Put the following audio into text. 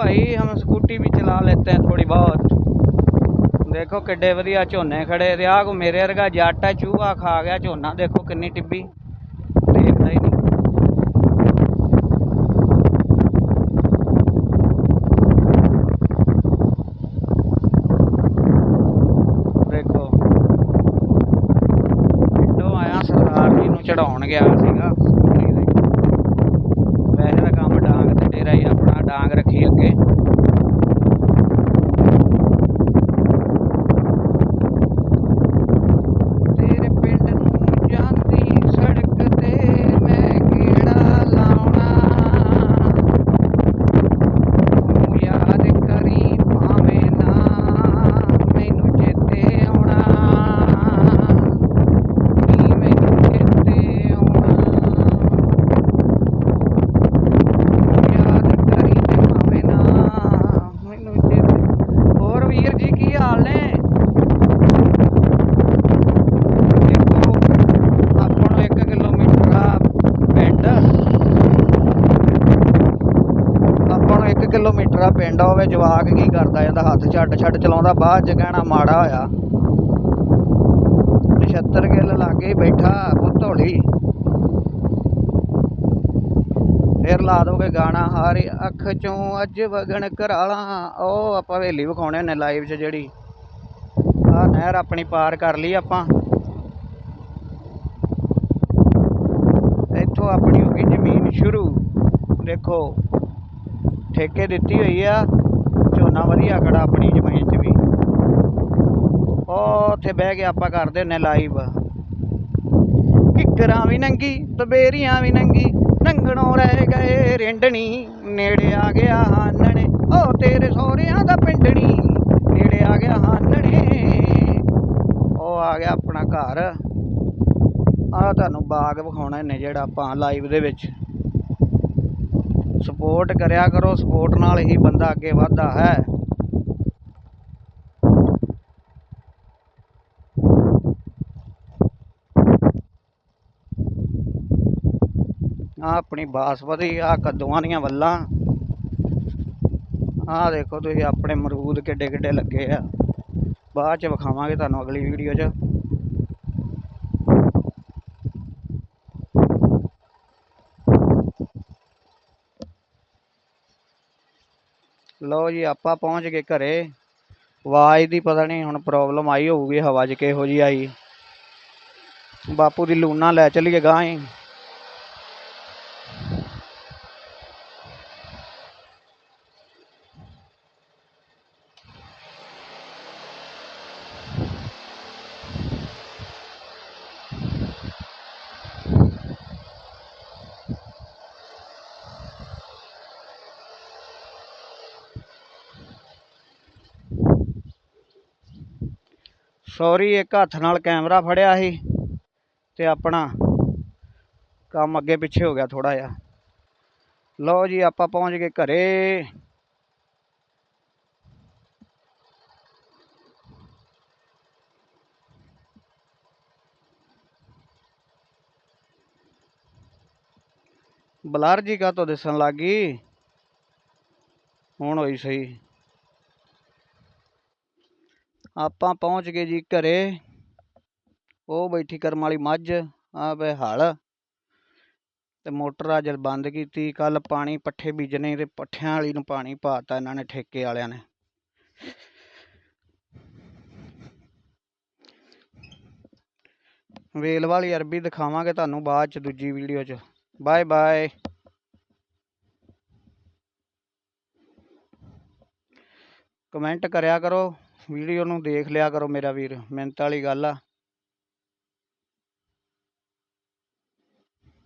भाई हम स्कूटी भी चला लेते हैं थोड़ी बहुत ਦੇਖੋ ਕਿੱਡੇ ਵਧੀਆ ਝੋਨੇ ਖੜੇ ਤੇ ਆਹ ਕੋ ਮੇਰੇ ਵਰਗਾ ਜੱਟ ਹੈ ਚੂਹਾ ਖਾ ਗਿਆ ਝੋਨਾ ਦੇਖੋ ਕਿੰਨੀ ਟਿੱਬੀ ਦੇਖਦਾ ਹੀ ਨਹੀਂ ਦੇਖੋ ਪਿੰਡੋਂ ਆਇਆ ਸਰਦਾਰ ਜੀ ਨੂੰ ਚੜਾਉਣ ਗਿਆ ਸੀਗਾ ਡਾਂਗ ਰੱਖੀ ਅੱਗੇ ਤੇਰੇ ਪਿੰਡ ਨੂੰ ਜਾਂਦੀ ਸੜਕ ਤੇ ਮੈਂ ਕਿਹੜਾ ਲਾਉਣਾ ਤੂੰ ਯਾਦ ਕਰੀ ਭਾਵੇਂ ਨਾ ਮੈਨੂੰ ਚੇਤੇ ਆਉਣਾ ਨੀ ਮੈਨੂੰ ਚੇਤੇ ਆਉਣਾ ਤੂੰ ਯਾਦ ਕਰੀ ਤੇ ਭਾਵੇਂ ਨਾ ਮੈਨੂੰ ਚੇਤੇ ਹੋਰ ਵੀਰ ਜੀ ਕੀ ਹਾਲ ਨੇ ਦੇਖੋ ਆਪਾਂ ਨੂੰ 1 ਕਿਲੋਮੀਟਰ ਆ ਪਿੰਡ ਆਪਾਂ ਨੂੰ 1 ਕਿਲੋਮੀਟਰ ਆ, ਪਿੰਡ ਹੋਵੇ ਜਵਾਕ ਕੀ ਕਰਦਾ ਜਾਂਦਾ, ਹੱਥ ਛੱਡ ਛੱਡ ਚਲਾਉਂਦਾ, ਬਾਅਦ ਚ ਕਹਿਣਾ ਮਾੜਾ ਹੋਇਆ। ਨਛੱਤਰ ਗਿੱਲ ਲਾਗੇ ਬੈਠਾ ਬੁੱਧੋਲੀ ਫੇਰ ਲਾ ਦੋਗੇ ਗਾਣਾ, ਹਾਰੀ ਅੱਖ ਚੋਂ ਅੱਜ ਵਗਣ ਕਰਾਲਾ। ਉਹ ਆਪਾਂ ਹਵੇਲੀ ਵਿਖਾਉਣੇ ਹੁੰਦੇ ਲਾਈਵ 'ਚ ਜਿਹੜੀ। ਆਹ ਨਹਿਰ ਆਪਣੀ ਪਾਰ ਕਰ ਲਈ ਆਪਾਂ। ਇੱਥੋਂ ਆਪਣੀ ਹੋ ਗਈ ਜ਼ਮੀਨ ਸ਼ੁਰੂ। ਦੇਖੋ। ਠੇਕੇ ਦਿੱਤੀ ਹੋਈ ਆ। ਝੋਨਾ ਵਧੀਆ ਖੜਾ ਆਪਣੀ ਜ਼ਮੀਨ 'ਚ ਵੀ। ਉਹ ਉੱਥੇ ਬਹਿ ਕੇ ਆਪਾਂ ਕਰਦੇ ਹੁੰਨੇ ਲਾਈਵ ਕਿੱਕਰਾਂ ਵੀ ਨੰਗੀ, ਤਬੇਰੀਆਂ ਵੀ ਨੰਗੀ, ਨੰਗਣੋਂ ਰਹਿ ਗਏ ਰਿੰਡਣੀ। ਨੇੜੇ ਆ ਗਿਆ ਹਾਨਣੇ, ਉਹ ਤੇਰੇ ਸਹੁਰਿਆਂ ਦਾ ਪਿੰਡਣੀ। ਨੇੜੇ ਆ ਗਿਆ ਹਾਨਣੇ, ਉਹ ਆ ਗਿਆ ਆਪਣਾ ਘਰ। ਆ ਤੁਹਾਨੂੰ ਬਾਗ ਵਿਖਾਉਣਾ ਨੇ ਜਿਹੜਾ ਆਪਾਂ ਲਾਈਵ ਦੇ ਵਿੱਚ। ਸਪੋਰਟ ਕਰਿਆ ਕਰੋ, ਸਪੋਰਟ ਨਾਲ ਹੀ ਬੰਦਾ ਅੱਗੇ ਵੱਧਦਾ ਹੈ। ਆ ਆਪਣੀ ਬਾਸਪਤੀ ਆ ਕੱਦੂਆਂ ਦੀਆਂ ਵੱਲਾਂ। ਆ ਦੇਖੋ ਤੁਸੀਂ, ਆਪਣੇ ਮਰੂਦ ਕਿੱਡੇ ਕਿੱਡੇ ਲੱਗੇ ਆ। ਬਾਅਦ ਚ ਵਿਖਾਵਾਂਗੇ ਤੁਹਾਨੂੰ ਅਗਲੀ ਵੀਡੀਓ 'ਚ। ਲਓ ਜੀ, ਆਪਾਂ ਪਹੁੰਚ ਗਏ ਘਰੇ। ਆਵਾਜ਼ ਦੀ ਪਤਾ ਨਹੀਂ ਹੁਣ ਪ੍ਰੋਬਲਮ ਆਈ ਹੋਊਗੀ, ਹਵਾ 'ਚ ਕਿਹੋ ਜੀ ਆਈ। ਬਾਪੂ ਦੀ ਲੂਣਾ ਲੈ ਚਲੀਏ ਗਾਂ ਹੀ। ਸੌਰੀ, ਇੱਕ ਹੱਥ ਨਾਲ ਕੈਮਰਾ ਫੜਿਆ ਸੀ ਤੇ ਆਪਣਾ ਕੰਮ ਅੱਗੇ ਪਿੱਛੇ ਹੋ ਗਿਆ ਥੋੜਾ ਜਿਹਾ। ਲਓ ਜੀ, ਆਪਾਂ ਪਹੁੰਚ ਗਏ ਘਰੇ। ਬਲਾਰ ਜੀ ਕਾ ਤੋਂ ਦਿਸਣ ਲੱਗੀ ਹੁਣ ਹੋਈ ਸਹੀ। ਆਪਾਂ ਪਹੁੰਚ ਗਏ ਜੀ ਘਰੇ। ਉਹ ਬੈਠੀ ਕਰਮ ਵਾਲੀ ਮੱਝ ਆ ਪਏ ਹਲ। ਤੇ ਮੋਟਰ ਅੱਜ ਬੰਦ ਕੀਤੀ ਕੱਲ ਪਾਣੀ ਪੱਠੇ ਬੀਜਣੇ, ਤੇ ਪੱਠਿਆਂ ਵਾਲੀ ਨੂੰ ਪਾਣੀ ਪਾਤਾ ਇਹਨਾਂ ਨੇ, ਠੇਕੇ ਵਾਲਿਆਂ ਨੇ। ਵੇਲ ਵਾਲੀ ਅਰਬੀ ਦਿਖਾਵਾਂਗੇ ਤੁਹਾਨੂੰ ਬਾਅਦ ਚ, ਦੂਜੀ ਵੀਡੀਓ ਚ। Bye bye. ਕਮੈਂਟ ਕਰਿਆ ਕਰੋ। ਵੀਡੀਓ ਨੂੰ ਦੇਖ ਲਿਆ ਕਰੋ ਮੇਰਾ ਵੀਰ ਮਿਹਨਤ ਵਾਲੀ ਗੱਲ ਆ।